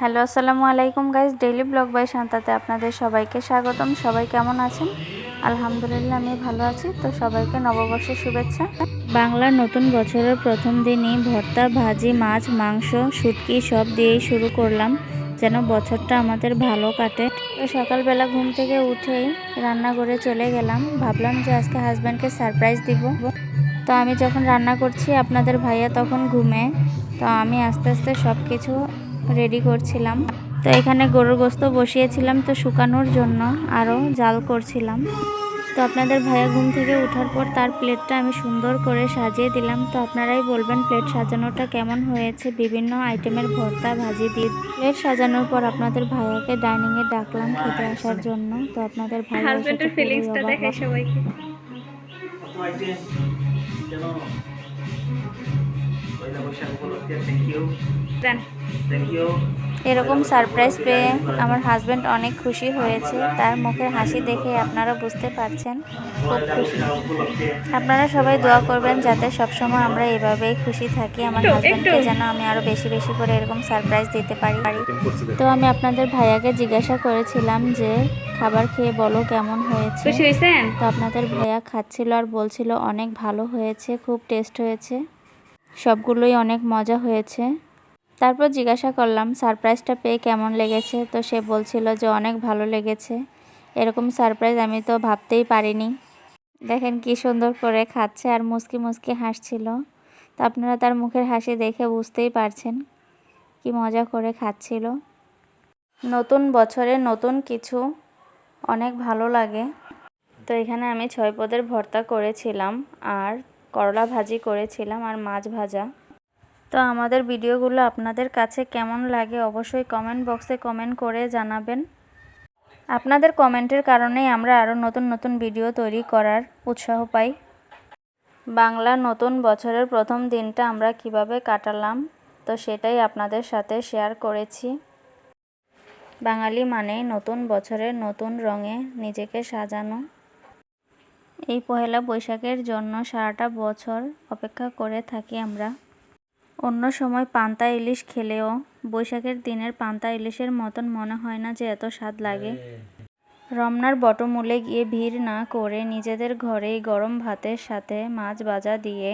Hello, আসসালামু আলাইকুম guys daily blog by শান্তাতে আপনাদের সবাইকে স্বাগতম। সবাই কেমন আছেন? আলহামদুলিল্লাহ, আমি ভালো আছি। তো সবাইকে নববর্ষের শুভেচ্ছা। বাংলার নতুন বছরের প্রথম দিনই ভর্তা, ভাজি, মাছ, মাংস, শুটকি সব দিয়েই শুরু করলাম। যেন বছরটা আমাদের ভালো কাটে। তো সকালবেলা ঘুম থেকে উঠেই রান্না করে চলে গেলাম। ভাবলাম যে আজকে হাজব্যান্ডকে সারপ্রাইজ দিব। তো আমি যখন রান্না করছি, আপনাদের ভাইয়া তখন ঘুমে। তো আমি আস্তে আস্তে সব কিছু রেডি করছিলাম। তো এখানে গরুর গোস্ত বসিয়েছিলাম তো শুকানোর জন্য আরও জাল করছিলাম। তো আপনাদের ভাইয়া ঘুম থেকে ওঠার পর তার প্লেটটা আমি সুন্দর করে সাজিয়ে দিলাম। তো আপনারাই বলবেন প্লেট সাজানোটা কেমন হয়েছে? বিভিন্ন আইটেমের ভর্তা ভাজি দিয়ে প্লেট সাজানোর পর আপনাদের ভাইয়াকে ডাইনিংয়ে ডাকলাম খেতে আসার জন্য। তো আপনাদের ভাইয়া সবাইকে। পয়লা বৈশাখ উপলক্ষে থ্যাংক ইউ থ্যাংক ইউ এরকম সারপ্রাইজ পেয়ে আমার হাজব্যান্ড অনেক খুশি হয়েছে। তার মুখের হাসি দেখে আপনারা বুঝতে পারছেন। খুব খুশি। আপনারা সবাই দোয়া করবেন যাতে সবসময় আমরা এভাবেই খুশি থাকি। আমার হাজব্যান্ডকে যেন আমি আরও বেশি বেশি করে এরকম সারপ্রাইজ দিতে পারি। তো আমি আপনাদের ভাইয়াকে জিজ্ঞাসা করেছিলাম যে খাবার খেয়ে বলো কেমন হয়েছে? তো আপনাদের ভাইয়া খাচ্ছিল আর বলছিল অনেক ভালো হয়েছে খুব টেস্ট হয়েছে। সবগুলোই অনেক মজা হয়েছে। তারপর জিজ্ঞাসা করলাম, সারপ্রাইজটা পেয়ে কেমন লেগেছে? তো সে বলছিল যে, অনেক ভালো লেগেছে। এরকম সারপ্রাইজ আমি তো ভাবতেই পারিনি। দেখেন কি সুন্দর করে খাচ্ছে আর মুসকি মুসকি হাসছিল। তো আপনারা তার মুখের হাসি দেখে বুঝতেই পারছেন কি মজা করে খাচ্ছিল। নতুন বছরে নতুন কিছু অনেক ভালো লাগে। তো এখানে আমি ছয় পদের ভর্তা করেছিলাম আর করলা ভাজি করেছিলাম আর মাছ ভাজা। তো আমাদের ভিডিওগুলো আপনাদের কাছে কেমন লাগে অবশ্যই কমেন্ট বক্সে কমেন্ট করে জানাবেন। আপনাদের কমেন্টের কারণেই আমরা আরও নতুন নতুন ভিডিও তৈরি করার উৎসাহ পাই। বাংলা নতুন বছরের প্রথম দিনটা আমরা কীভাবে কাটালাম, তো সেটাই আপনাদের সাথে শেয়ার করেছি। বাঙালি মানেই নতুন বছরের নতুন রঙে নিজেকে সাজানো। এই পহেলা বৈশাখের জন্য সারাটা বছর অপেক্ষা করে থাকি আমরা। অন্য সময় পান্তা ইলিশ খেলেও বৈশাখের দিনের পান্তা ইলিশের মতন মনে হয় না যে এত স্বাদ লাগে। রমনার বটমূলে গিয়ে ভিড় না করে নিজেদের ঘরেই গরম ভাতের সাথে মাছ ভাজা দিয়ে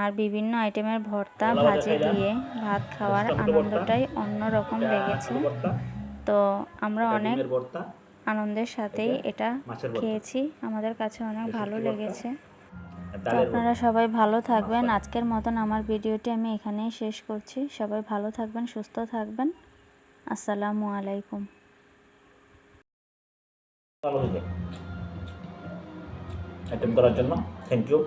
আর বিভিন্ন আইটেমের ভর্তা ভাজি দিয়ে ভাত খাওয়ার আনন্দটাই অন্যরকম লেগেছে। তো আমরা অনেক আনন্দের সাথেই এটা খেয়েছি। আমাদের কাছে অনেক ভালো লেগেছে। তো আপনারা সবাই ভালো থাকবেন। আজকের মতন আমার ভিডিওটি আমি এখানেই শেষ করছি। সবাই ভালো থাকবেন সুস্থ থাকবেন। আসসালামু আলাইকুম। আইটেম করার জন্য থ্যাংক ইউ